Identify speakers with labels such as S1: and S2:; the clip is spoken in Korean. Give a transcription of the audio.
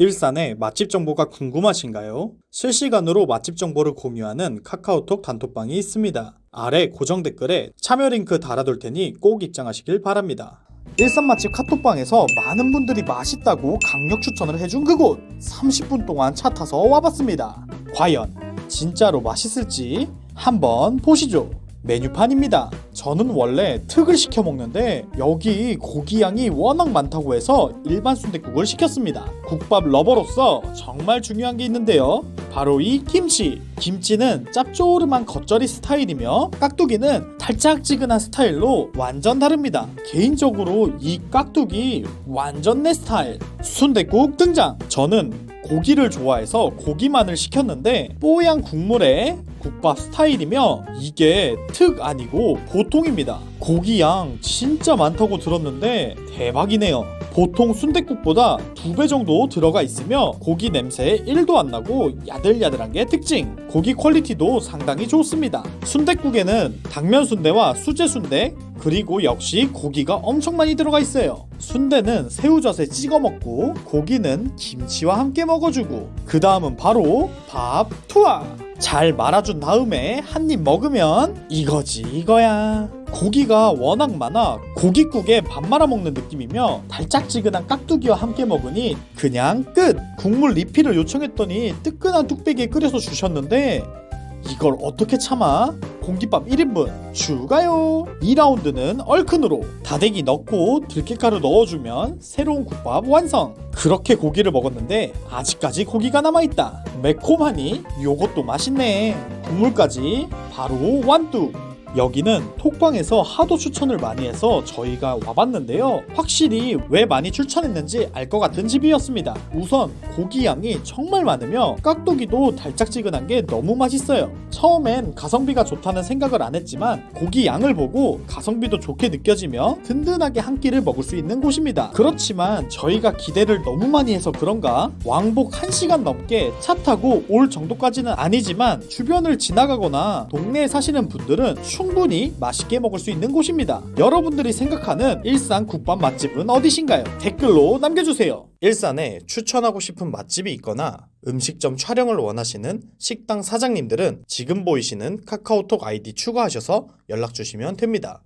S1: 일산의 맛집 정보가 궁금하신가요? 실시간으로 맛집 정보를 공유하는 카카오톡 단톡방이 있습니다. 아래 고정 댓글에 참여 링크 달아둘 테니 꼭 입장하시길 바랍니다. 일산 맛집 카톡방에서 많은 분들이 맛있다고 강력 추천을 해준 그곳 30분 동안 차 타서 와봤습니다. 과연 진짜로 맛있을지 한번 보시죠. 메뉴판입니다. 저는 원래 특을 시켜 먹는데 여기 고기 양이 워낙 많다고 해서 일반 순댓국을 시켰습니다. 국밥 러버로서 정말 중요한 게 있는데요. 바로 이 김치. 김치는 짭조름한 겉절이 스타일이며 깍두기는 달짝지근한 스타일로 완전 다릅니다. 개인적으로 이 깍두기 완전 내 스타일. 순댓국 등장. 저는 고기를 좋아해서 고기만을 시켰는데 뽀얀 국물에 국밥 스타일이며 이게 특 아니고 보통입니다. 고기 양 진짜 많다고 들었는데 대박이네요. 보통 순댓국보다 두 배 정도 들어가 있으며 고기 냄새 1도 안 나고 야들야들한 게 특징. 고기 퀄리티도 상당히 좋습니다. 순댓국에는 당면 순대와 수제 순대 그리고 역시 고기가 엄청 많이 들어가 있어요. 순대는 새우젓에 찍어 먹고 고기는 김치와 함께 먹어주고 그 다음은 바로 밥 투하. 잘 말아준 다음에 한 입 먹으면 이거지 이거야. 고기가 워낙 많아 고깃국에 밥 말아 먹는 느낌이며 달짝지근한 깍두기와 함께 먹으니 그냥 끝. 국물 리필을 요청했더니 뜨끈한 뚝배기에 끓여서 주셨는데 이걸 어떻게 참아? 공깃밥 1인분 추가요. 2라운드는 얼큰으로 다대기 넣고 들깨가루 넣어주면 새로운 국밥 완성. 그렇게 고기를 먹었는데 아직까지 고기가 남아있다. 매콤하니 요것도 맛있네. 국물까지 바로 완뚝. 여기는 톡방에서 하도 추천을 많이 해서 저희가 와봤는데요. 확실히 왜 많이 추천했는지 알 것 같은 집이었습니다. 우선 고기 양이 정말 많으며 깍두기도 달짝지근한 게 너무 맛있어요. 처음엔 가성비가 좋다는 생각을 안 했지만 고기 양을 보고 가성비도 좋게 느껴지며 든든하게 한 끼를 먹을 수 있는 곳입니다. 그렇지만 저희가 기대를 너무 많이 해서 그런가 왕복 1시간 넘게 차 타고 올 정도까지는 아니지만 주변을 지나가거나 동네에 사시는 분들은 충분히 맛있게 먹을 수 있는 곳입니다. 여러분들이 생각하는 일산 국밥 맛집은 어디신가요? 댓글로 남겨주세요. 일산에 추천하고 싶은 맛집이 있거나 음식점 촬영을 원하시는 식당 사장님들은 지금 보이시는 카카오톡 아이디 추가하셔서 연락 주시면 됩니다.